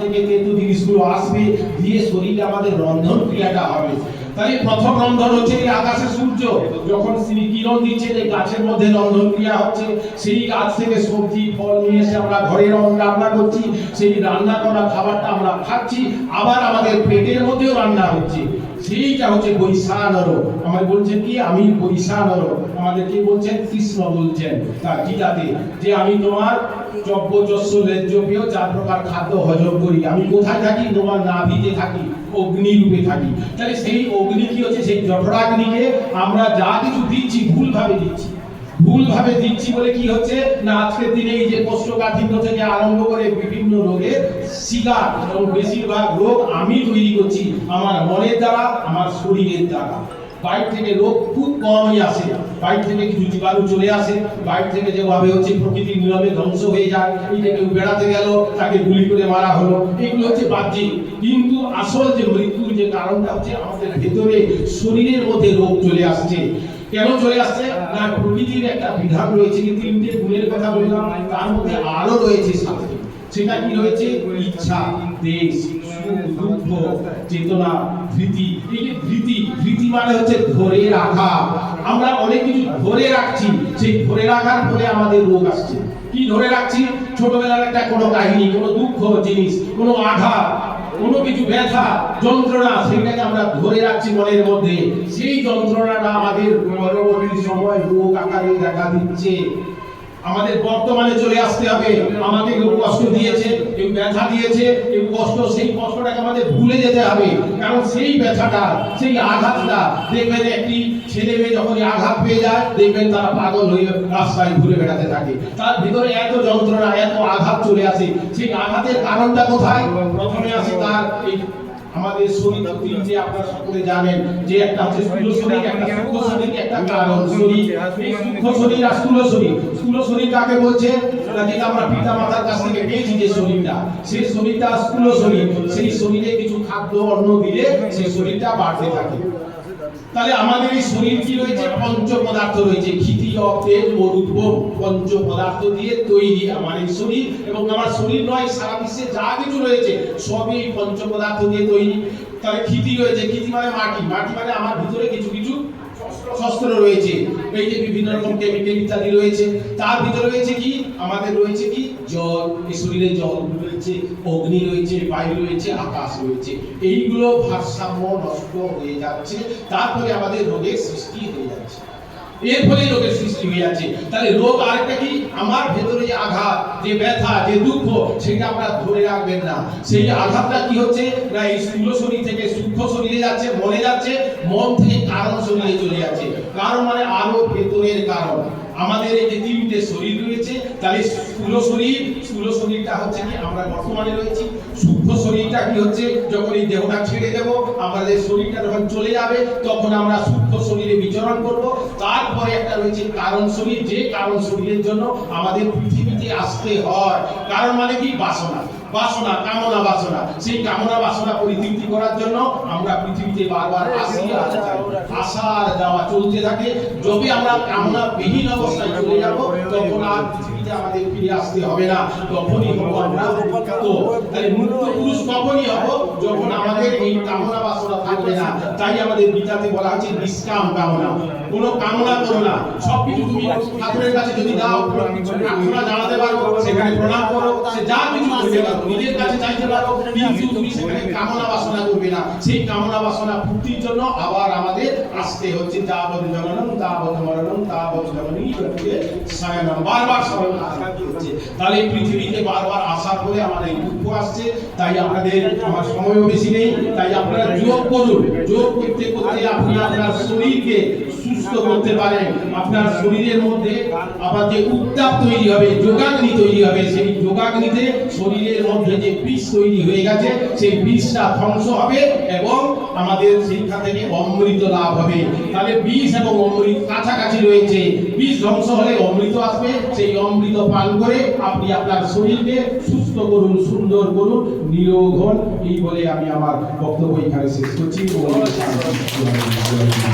থেকে তেতো জিনিসগুলো আসবে, দিয়ে শরীরে আমাদের রন্ধন ক্রিয়াটা হবে। তাই প্রথম রন্ধন হচ্ছে এই আকাশে সূর্য। যখন তিনি কিরণ দিচ্ছে এই গাছের মধ্যে রন্ধন ক্রিয়া হচ্ছে। সেই গাছ থেকে সবজি, ফল নিয়ে এসে আমরা ঘরে রান্না করছি। সেই রান্না করা খাবারটা আমরা খাচ্ছি। আবার আমাদের পেটের মধ্যেও রান্না হচ্ছে। সেইটা হচ্ছে বৈশানর। আমার বলছেন কি? আমি বৈশানর। আমাদের কি বলছেন? কৃষ্ণ বলছেন। তার গীতাতে যে আমি তোমার আমরা যা কিছু দিচ্ছি ভুল ভাবে দিচ্ছি। ভুল ভাবে দিচ্ছি বলে কি হচ্ছে? না, আজকের দিনে এই যে কোষ্ঠকাঠিন্য থেকে আরম্ভ করে বিভিন্ন রোগের শিকার এবং বেশিরভাগ রোগ আমি তৈরি করছি আমার মনের দ্বারা, আমার শরীরের দ্বারা। বাইর থেকে রোগ খুব কমই আসে। বাইর থেকে কিছু জীবাণু চলে আসে, বাইর থেকে যেভাবে হচ্ছে প্রকৃতির নিয়মে ধ্বংস হয়ে যায় কেউ বেড়াতে গেল, তাকে গুলি করে মারা হলো। এগুলো হচ্ছে বাহ্যিক। কিন্তু আসল যে মৃত্যুর যে কারণটা হচ্ছে আমাদের ভেতরে শরীরের মধ্যে রোগ চলে আসছে। কেন চলে আসছে? না, প্রকৃতির একটা বিধান রয়েছে যে তিনটে গুণের কথা বললাম, তার মধ্যে আরও রয়েছে সাথে সেটা কি রয়েছে? ইচ্ছা, দেশ। দুঃখ চেতনা ধৃতি এই যে ধৃতি ধৃতি মানে হচ্ছে ধরে রাখা। আমরা অনেক কিছু ধরে রাখছি, সেই ধরে রাখার ফলে আমাদের রোগ আসছে। কি ধরে রাখছি? ছোটবেলার একটা কোনো কাহিনী, কোনো দুঃখ, জিনিস, কোনো আঘাত, কোনো কিছু ব্যথা, যন্ত্রণা সেটাকে আমরা ধরে রাখছি মনের মধ্যে। সেই যন্ত্রণাটা আমাদের পরবর্তী সময় রোগ আকারে দেখা দিচ্ছে। আমাদের বর্তমানে চলে আসতে হবে। আমাকে কেউ কষ্ট দিয়েছে, কেউ ব্যথা দিয়েছে, কেউ কষ্ট, সেই কষ্টটাকে আমাদের ভুলে যেতে হবে। কারণ সেই ব্যথাটা, সেই আঘাতটা দেখবেন একটি ছেলে মেয়ে যখন আঘাত পেয়ে যায়, দেখবেন তারা পাগল হয়ে রাস্তায় ঘুরে বেড়াতে থাকে। তার ভিতরে এত যন্ত্রণা, এত আঘাত চলে আসে। সেই আঘাতের কারণটা কোথায়? প্রথমে আসে তার এই আমাদের শরীর তিনটে আপনারা সকলে জানেন যে একটা হচ্ছে স্থূল শরীর একটা সূক্ষ্ম শরীর একটা কারণ শরীর এই সূক্ষ্ম শরীর আর স্থূল শরীর স্থূল শরীর কাকে বলছে? যেটা আমরা পিতা মাতার কাছ থেকে পেয়েছি যে শরীরটা সেই শরীরটা স্থূল শরীর সেই শরীরে কিছু খাদ্য, অন্ন দিলে সেই শরীরটা বাড়তে থাকে। তাহলে আমাদের এই শরীর কি রয়েছে? পঞ্চ পদার্থ রয়েছে। ক্ষিতি অতেজ মরুদ্ভ পঞ্চ পদার্থ দিয়ে তৈরি আমার এই শরীর। এবং আমার শরীর নয়, সারা বিশ্বে যা কিছু রয়েছে, সবই পঞ্চ পদার্থ দিয়ে তৈরি। তাহলে ক্ষিতি রয়েছে ক্ষিতি মানে মাটি। মাটি মানে আমার ভিতরে কিছু কিছু শস্ত্র রয়েছে। এই যে বিভিন্ন রকম কেমিক্যাল ইত্যাদি রয়েছে। তার ভিতরে রয়েছে কি? আমাদের রয়েছে কি? জল। এই শরীরে জল রয়েছে, অগ্নি রয়েছে, বায়ু রয়েছে, আকাশ রয়েছে। এইগুলো ভারসাম্য নষ্ট হয়ে যাচ্ছে। তারপরে আমাদের রোগের সৃষ্টি হয়ে যাচ্ছে। রোগের সৃষ্টি তাহলে রোগ আরেকটা কি? আমার ভেতরে যে আঘাত, যে ব্যথা, যে দুঃখ, সেটা আপনারা ধরে রাখবেন না। সেই আঘাতটা কি হচ্ছে? না, এই স্থূল শরীর থেকে সূক্ষ্ম শরীরে যাচ্ছে মনে যাচ্ছে, মন থেকে কারণ শরীরে চলে যাচ্ছে। কারণ মানে আরও ভেতরের কারণ। আমাদের এই পৃথিবীতে শরীর রয়েছে, তাহলে স্থূল শরীর, স্থূল শরীরটা হচ্ছে কি আমরা বর্তমানে রয়েছি। সূক্ষ্ম শরীরটা কি হচ্ছে, যখন এই দেহটা ছেড়ে দেব, আমাদের শরীরটা যখন চলে যাবে, তখন আমরা সূক্ষ্ম শরীরে বিচরণ করব। তারপরে একটা রয়েছে কারণ শরীর, যে কারণ শরীরের জন্য আমাদের পৃথিবীতে আসতে হয়। কারণ মানে কি? বাসনা। বাসনা, কামনা বাসনা। সেই কামনা বাসনা পরিতৃপ্তি করার জন্য আমরা পৃথিবীতে বারবার আসি আর যাই। আসা আর যাওয়া চলতে থাকে। যদি আমরা কামনা বিহীন অবস্থায় চলে যাব, তখন আর আমাদের ফিরে আসতে হবে না। তখনই আমরা মুক্ত পুরুষ তখনই যখন আমাদের এই কামনা বাসনা থাকবে না। তাই আমাদের গীতাতে বলা হচ্ছে নিষ্কাম কামনা। কোনো কামনা করো না। তুমি ঠাকুরের কাছে যদি দাও প্রার্থনা জানাতে পারো, সেখানে প্রণাম করো। সে যা কিছু নিজের কাছে চাইতে পারো, কিন্তু তুমি সেখানে কামনা বাসনা করবে না। সেই কামনা বাসনা পূর্তির জন্য আবার আমাদের আসতে হচ্ছে, তা বদ জননম তা মরণম, তা বদ জননী প্রত্যে সায়নম বারবার স্মরণ হচ্ছে। তাহলে পৃথিবীতে বারবার আসার পরে আমাদের দুঃখ আসছে, তাই আপনাদের আমার সময়ও বেশি নেই, তাই আপনারা যোগ করুন। যোগ করতে করতে আপনি আপনার শরীরকে সুস্থ করতে পারেন। আপনার শরীরের মধ্যে আবার যে উত্তাপ তৈরি হবে, যোগাগ্নি তৈরি হবে, সেই যোগাগ্নিতে শরীরের মধ্যে যে বিষ তৈরি হয়ে গেছে, সেই বিষটা ধ্বংস হবে এবং আমাদের শিক্ষা থেকে অমৃত লাভ হবে। তাহলে বিষ এবং অমৃত কাছাকাছি রয়েছে। বিষ ধ্বংস হলে অমৃত আসবে। সেই অমৃত পান করে আপনি আপনার শরীরকে সুস্থ করুন, সুন্দর করুন, নিরোগ হন। এই বলে আমি আমার বক্তব্য এখানে শেষ করছি।